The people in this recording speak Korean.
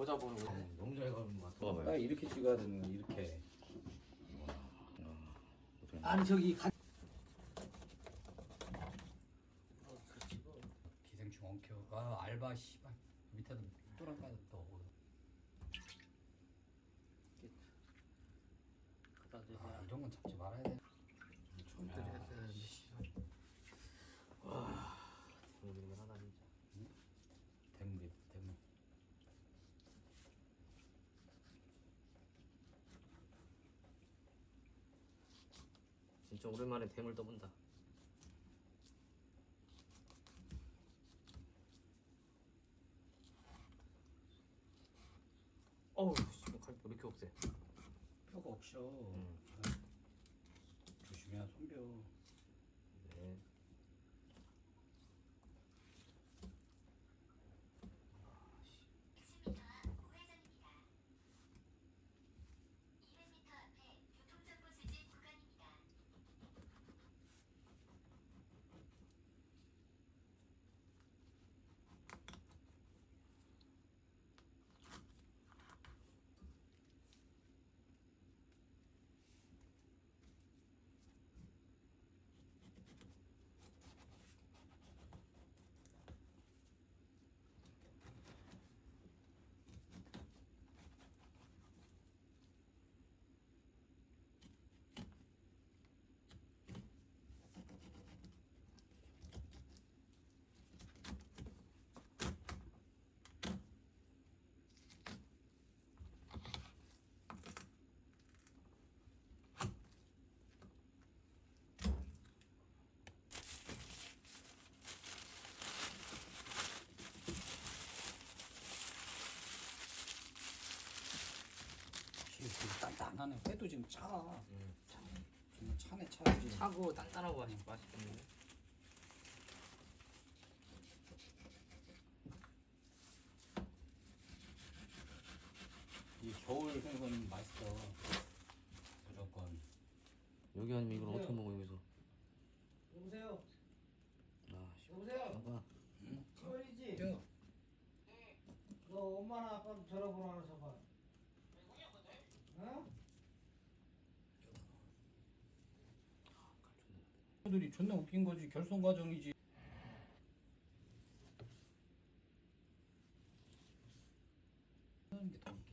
모자 보는 거. 너무 잘 가는 것 같아. 봐봐요. 딱 이렇게 찍어야 되는 거 이렇게. 아니 저기 가. 기생충 엉켜. 아 알바 씨발 밑에도 또랑까지 또. 갖다 주세요. 아 이런 건 잡지 말아야 돼. 처음부터 이랬어야 되는데 씨발. 와. 오늘은 하나 진짜. 대물이 대물. 진짜 오랜만에 뱀을 떠본다. 어우, 씨, 칼왜 이렇게 없애? 뼈가 없어. 음. 조심해야 손뼈. 네. 우회전입니다. 200m 앞에 교통정보 수집 구간입니다. 지금 되게 단단하네. 회도 지금 차. 음. 지금 차네 차지. 차고 단단하고 하니 맛있겠는데? 이 겨울 생선 맛있어. 무조건. 여기 아니면 이걸 어떻게 먹어 여기서? 여보세요. 아, 씨. 여보세요. 아빠. 치월이지. 뼈. 너 엄마나 아빠도 전화번호 하나 줘봐. 어? 들이 존나 웃긴 거지. 결손 과정이지. 하는 게더